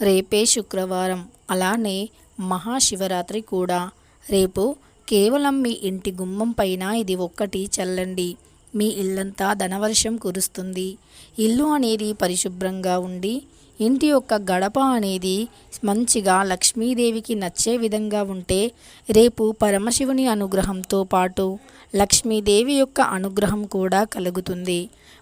రేపే శుక్రవారం. అలానే మహాశివరాత్రి కూడా. రేపు కేవలం మీ ఇంటి గుమ్మం పైన ఇది ఒక్కటి చల్లండి. మీ ఇల్లంతా ధనవర్షం కురుస్తుంది. ఇల్లు అనేది పరిశుభ్రంగా ఉండి ఇంటి యొక్క గడప అనేది మంచిగా లక్ష్మీదేవికి నచ్చే విధంగా ఉంటే రేపు పరమశివుని అనుగ్రహంతో పాటు లక్ష్మీదేవి యొక్క అనుగ్రహం కూడా కలుగుతుంది.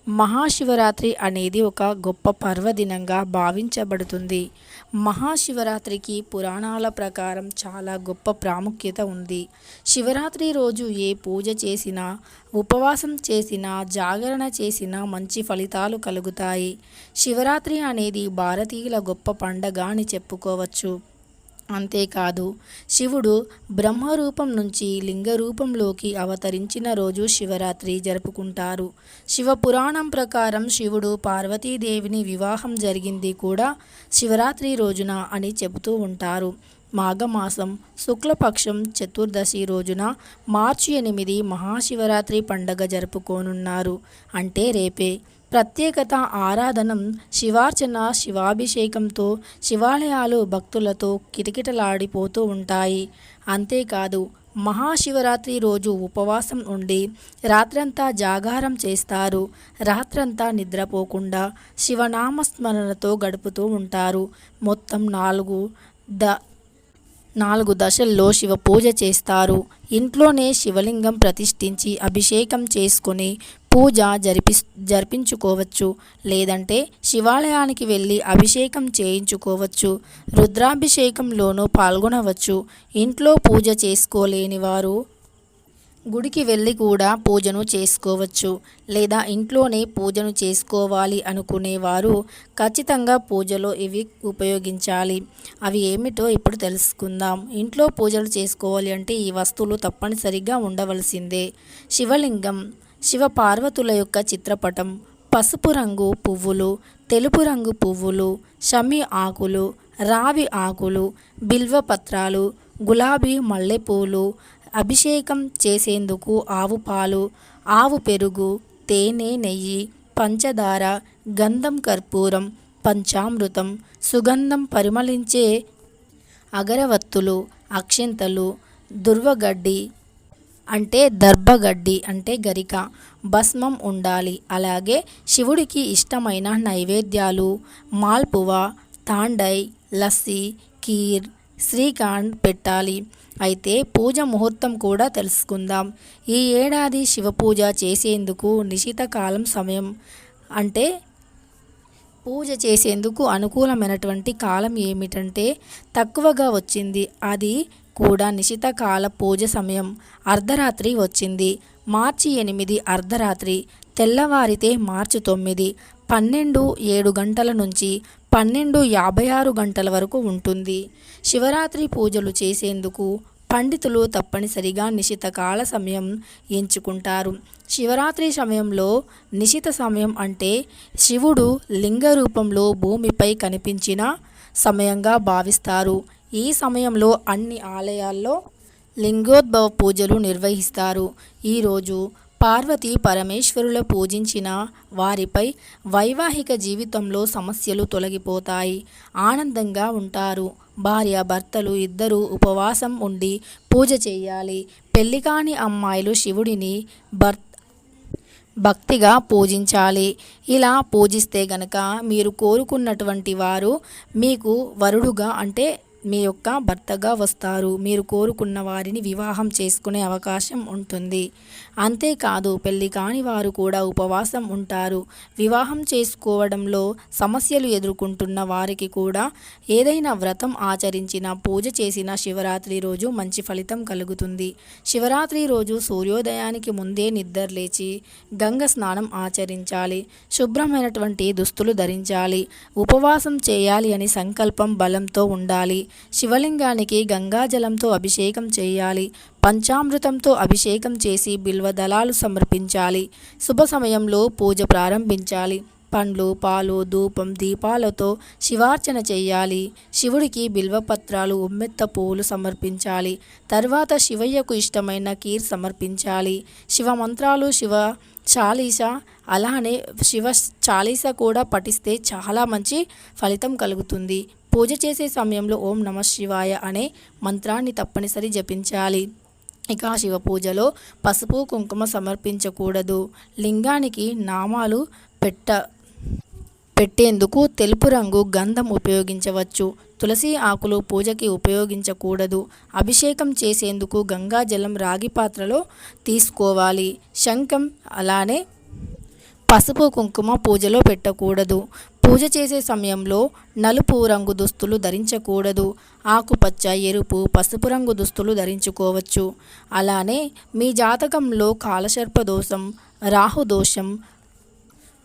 మహాశివరాత్రి అనేది ఒక గొప్ప పర్వదినంగా భావించబడుతుంది. మహాశివరాత్రికి పురాణాల ప్రకారం చాలా గొప్ప ప్రాముఖ్యత ఉంది. శివరాత్రి రోజు ఏ పూజ చేసినా ఉపవాసం చేసినా జాగరణ చేసినా మంచి ఫలితాలు కలుగుతాయి. శివరాత్రి అనేది భారతీయుల గొప్ప పండగ అని చెప్పుకోవచ్చు. అంతేకాదు శివుడు బ్రహ్మరూపం నుంచి లింగ రూపంలోకి అవతరించిన రోజు శివరాత్రి జరుపుకుంటారు. శివ పురాణం ప్రకారం శివుడు పార్వతీదేవిని వివాహం జరిగింది కూడా శివరాత్రి రోజున అని చెబుతూ ఉంటారు. మాఘమాసం శుక్లపక్షం చతుర్దశి రోజున మార్చి ఎనిమిది మహాశివరాత్రి పండగ జరుపుకోనున్నారు. అంటే రేపే ప్రత్యేకత ఆరాధనం శివార్చన శివాభిషేకంతో శివాలయాలు భక్తులతో కిటకిటలాడిపోతూ ఉంటాయి. అంతేకాదు మహాశివరాత్రి రోజు ఉపవాసం ఉండి రాత్రంతా జాగారం చేస్తారు. రాత్రంతా నిద్రపోకుండా శివనామస్మరణతో గడుపుతూ ఉంటారు. మొత్తం నాలుగు ద నాలుగు దశల్లో శివ పూజ చేస్తారు. ఇంట్లోనే శివలింగం ప్రతిష్ఠించి అభిషేకం చేసుకొని పూజ జరిపి జరిపించుకోవచ్చు. లేదంటే శివాలయానికి వెళ్ళి అభిషేకం చేయించుకోవచ్చు. రుద్రాభిషేకంలోనూ పాల్గొనవచ్చు. ఇంట్లో పూజ చేసుకోలేని వారు గుడికి వెళ్ళి కూడా పూజను చేసుకోవచ్చు లేదా ఇంట్లోనే పూజను చేసుకోవాలి అనుకునేవారు ఖచ్చితంగా పూజలో ఇవి ఉపయోగించాలి. అవి ఏమిటో ఇప్పుడు తెలుసుకుందాం. ఇంట్లో పూజలు చేసుకోవాలి అంటే ఈ వస్తువులు తప్పనిసరిగా ఉండవలసిందే. శివలింగం శివ పార్వతుల యొక్క చిత్రపటం పసుపు రంగు పువ్వులు తెలుపు రంగు పువ్వులు షమి ఆకులు రావి ఆకులు బిల్వ పత్రాలు గులాబీ మల్లెపూలు అభిషేకం చేసేందుకు ఆవు పాలు ఆవు పెరుగు తేనె నెయ్యి పంచదార గంధం కర్పూరం పంచామృతం సుగంధం పరిమళించే అగరవత్తులు అక్షింతలు దుర్వగడ్డి అంటే దర్భగడ్డి అంటే గరిక భస్మం ఉండాలి. అలాగే శివుడికి ఇష్టమైన నైవేద్యాలు మాల్పువ తాండై లస్సీ కీర్ శ్రీకాండ్ పెట్టాలి. అయితే పూజ ముహూర్తం కూడా తెలుసుకుందాం. ఈ ఏడాది శివ పూజ చేసేందుకు నిశిత కాలం సమయం అంటే పూజ చేసేందుకు అనుకూలమైనటువంటి కాలం ఏమిటంటే తక్కువగా వచ్చింది. అది కూడా నిశిత కాల పూజ సమయం. అర్ధరాత్రి వచ్చింది. మార్చి ఎనిమిది అర్ధరాత్రి. తెల్లవారితే మార్చి తొమ్మిది. పన్నెండు ఏడు గంటల నుంచి పన్నెండు యాభై ఆరు గంటల వరకు ఉంటుంది. శివరాత్రి పూజలు చేసేందుకు పండితులు తప్పనిసరిగా నిశిత కాల సమయం ఎంచుకుంటారు. శివరాత్రి సమయంలో నిశిత సమయం అంటే శివుడు లింగ రూపంలో భూమిపై కనిపించిన సమయంగా భావిస్తారు. ఈ సమయంలో అన్ని ఆలయాల్లో లింగోద్భవ పూజలు నిర్వహిస్తారు. ఈరోజు పార్వతి పరమేశ్వరుల పూజించిన వారిపై వైవాహిక జీవితంలో సమస్యలు తొలగిపోతాయి. ఆనందంగా ఉంటారు. భార్య భర్తలు ఇద్దరూ ఉపవాసం ఉండి పూజ చేయాలి. పెళ్ళి కాని అమ్మాయిలు శివుడిని భర్త భక్తిగా పూజించాలి. ఇలా పూజిస్తే గనక మీరు కోరుకున్నటువంటి వారు మీకు వరుడుగా అంటే మీ యొక్క భర్తగా వస్తారు. మీరు కోరుకున్న వారిని వివాహం చేసుకునే అవకాశం ఉంటుంది. అంతేకాదు పెళ్ళి కాని వారు కూడా ఉపవాసం ఉంటారు. వివాహం చేసుకోవడంలో సమస్యలు ఎదుర్కొంటున్న వారికి కూడా ఏదైనా వ్రతం ఆచరించిన పూజ చేసిన శివరాత్రి రోజు మంచి ఫలితం కలుగుతుంది. శివరాత్రి రోజు సూర్యోదయానికి ముందే నిద్రలేచి గంగ స్నానం ఆచరించాలి. శుభ్రమైనటువంటి దుస్తులు ధరించాలి. ఉపవాసం చేయాలి అని సంకల్పం బలంతో ఉండాలి. శివలింగానికి గంగాజలంతో అభిషేకం చేయాలి పంచామృతంతో అభిషేకం చేసి బిల్వదళాలు సమర్పించాలి శుభ సమయంలో పూజ ప్రారంభించాలి పండ్లు పాలు ధూపం దీపాలతో శివార్చన చేయాలి శివుడికి బిల్వపత్రాలు ఉమ్మెత్త పువ్వులు సమర్పించాలి తర్వాత శివయ్యకు ఇష్టమైన కీర్ సమర్పించాలి శివ మంత్రాలు శివ చాలీస అలానే శివ చాలీస కూడా పఠిస్తే చాలా మంచి ఫలితం కలుగుతుంది. పూజ చేసే సమయంలో ఓం నమ శివాయ అనే మంత్రాన్ని తప్పనిసరి జపించాలి. ఇక శివ పూజలో పసుపు కుంకుమ సమర్పించకూడదు. లింగానికి నామాలు పెట్ట పెట్టేందుకు తెలుపు రంగు గంధం ఉపయోగించవచ్చు. తులసి ఆకులు పూజకి ఉపయోగించకూడదు. అభిషేకం చేసేందుకు గంగాజలం రాగి పాత్రలో తీసుకోవాలి. శంఖం అలానే పసుపు కుంకుమ పూజలో పెట్టకూడదు. పూజ చేసే సమయంలో నలుపు రంగు దుస్తులు ధరించకూడదు. ఆకుపచ్చ ఎరుపు పసుపు రంగు దుస్తులు ధరించుకోవచ్చు. అలానే మీ జాతకంలో కాలసర్ప దోషం రాహు దోషం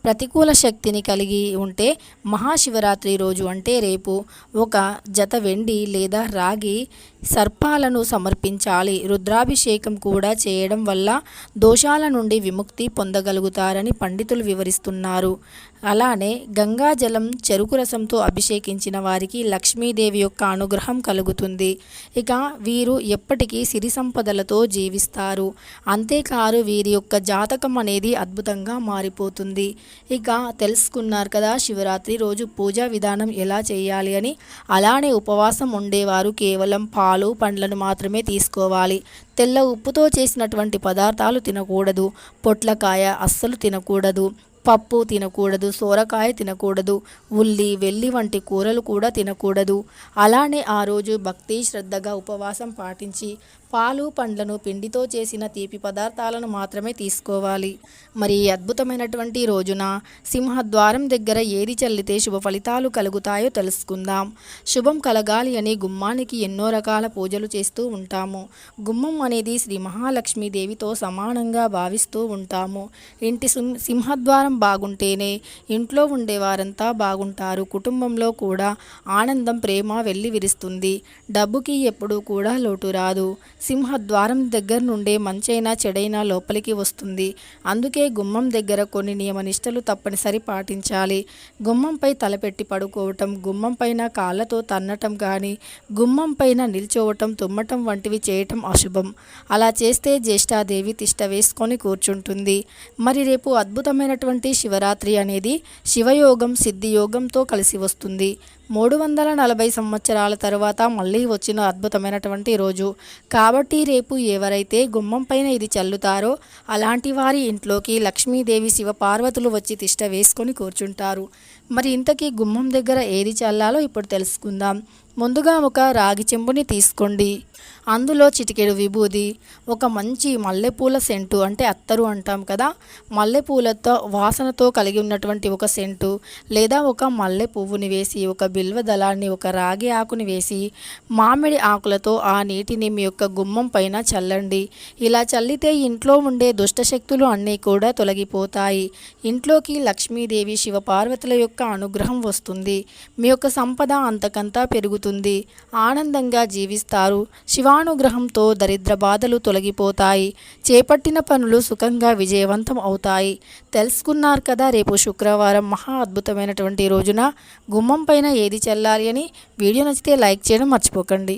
ప్రతికూల శక్తిని కలిగి ఉంటే మహాశివరాత్రి రోజు అంటే రేపు ఒక జత వెండి లేదా రాగి సర్పాలను సమర్పించాలి. రుద్రాభిషేకం కూడా చేయడం వల్ల దోషాల నుండి విముక్తి పొందగలుగుతారని పండితులు వివరిస్తున్నారు. అలానే గంగాజలం చెరుకు రసంతో అభిషేకించిన వారికి లక్ష్మీదేవి యొక్క అనుగ్రహం కలుగుతుంది. ఇక వీరు ఎప్పటికీ సిరి సంపదలతో జీవిస్తారు. అంతేకాదు వీరి యొక్క జాతకం అనేది అద్భుతంగా మారిపోతుంది. ఇక తెలుసుకున్నారు కదా శివరాత్రి రోజు పూజా విధానం ఎలా చేయాలి అని. అలానే ఉపవాసం ఉండేవారు కేవలం పాలు పండ్లను మాత్రమే తీసుకోవాలి. తెల్ల ఉప్పుతో చేసినటువంటి పదార్థాలు తినకూడదు. పొట్లకాయ అస్సలు తినకూడదు. పప్పు తినకూడదు. సోరకాయ తినకూడదు. ఉల్లి వెల్లి వంటి కూరలు కూడా తినకూడదు. అలానే ఆ రోజు భక్తి శ్రద్ధగా ఉపవాసం పాటించి పాలు పండ్లను పిండితో చేసిన తీపి పదార్థాలను మాత్రమే తీసుకోవాలి. మరి అద్భుతమైనటువంటి రోజున సింహద్వారం దగ్గర ఏది చల్లితే శుభ ఫలితాలు కలుగుతాయో తెలుసుకుందాం. శుభం కలగాలి అని గుమ్మానికి ఎన్నో రకాల పూజలు చేస్తూ ఉంటాము. గుమ్మం అనేది శ్రీ మహాలక్ష్మీదేవితో సమానంగా భావిస్తూ ఉంటాము. ఇంటి సింహద్వారం బాగుంటేనే ఇంట్లో ఉండేవారంతా బాగుంటారు. కుటుంబంలో కూడా ఆనందం ప్రేమ వెళ్ళి విరుస్తుంది. డబ్బుకి ఎప్పుడూ కూడా లోటు రాదు. సింహద్వారం దగ్గర నుండే మంచైనా చెడైనా లోపలికి వస్తుంది. అందుకే గుమ్మం దగ్గర కొన్ని నియమనిష్టలు తప్పనిసరి పాటించాలి. గుమ్మంపై తలపెట్టి పడుకోవటం గుమ్మం పైన కాళ్ళతో తన్నటం కానీ గుమ్మం పైన నిల్చోవటం తుమ్మటం వంటివి చేయటం అశుభం. అలా చేస్తే జ్యేష్ఠాదేవి తిష్ట వేసుకొని కూర్చుంటుంది. మరి రేపు అద్భుతమైనటువంటి శివరాత్రి అనేది శివయోగం సిద్ధియోగంతో కలిసి వస్తుంది. మూడు వందల నలభై సంవత్సరాల తర్వాత మళ్ళీ వచ్చిన అద్భుతమైనటువంటి రోజు. కాబట్టి రేపు ఎవరైతే గుమ్మం పైన ఇది చల్లుతారో అలాంటి వారి ఇంట్లోకి లక్ష్మీదేవి శివపార్వతులు వచ్చి తిష్ట వేసుకొని కూర్చుంటారు. మరి ఇంతకీ గుమ్మం దగ్గర ఏది చల్లాలో ఇప్పుడు తెలుసుకుందాం. ముందుగా ఒక రాగి చెంబుని తీసుకోండి. అందులో చిటికెడు విభూది ఒక మంచి మల్లెపూల సెంటు అంటే అత్తరు అంటాం కదా. మల్లెపూలతో వాసనతో కలిగి ఉన్నటువంటి ఒక సెంటు లేదా ఒక మల్లె పువ్వుని వేసి ఒక బిల్వ దళాన్ని ఒక రాగి ఆకుని వేసి మామిడి ఆకులతో ఆ నీటిని మీ యొక్క గుమ్మం పైన చల్లండి. ఇలా చల్లితే ఇంట్లో ఉండే దుష్టశక్తులు అన్నీ కూడా తొలగిపోతాయి. ఇంట్లోకి లక్ష్మీదేవి శివపార్వతుల యొక్క యొక్క అనుగ్రహం వస్తుంది. మీ యొక్క సంపద అంతకంతా పెరుగుతుంది. ఆనందంగా జీవిస్తారు. శివానుగ్రహంతో దరిద్ర బాధలు తొలగిపోతాయి. చేపట్టిన పనులు సుఖంగా విజయవంతం అవుతాయి. తెలుసుకున్నారు కదా రేపు శుక్రవారం మహా అద్భుతమైనటువంటి రోజున గుమ్మం పైన ఏది చల్లాలి అని? వీడియో నచ్చితే లైక్ చేయడం మర్చిపోకండి.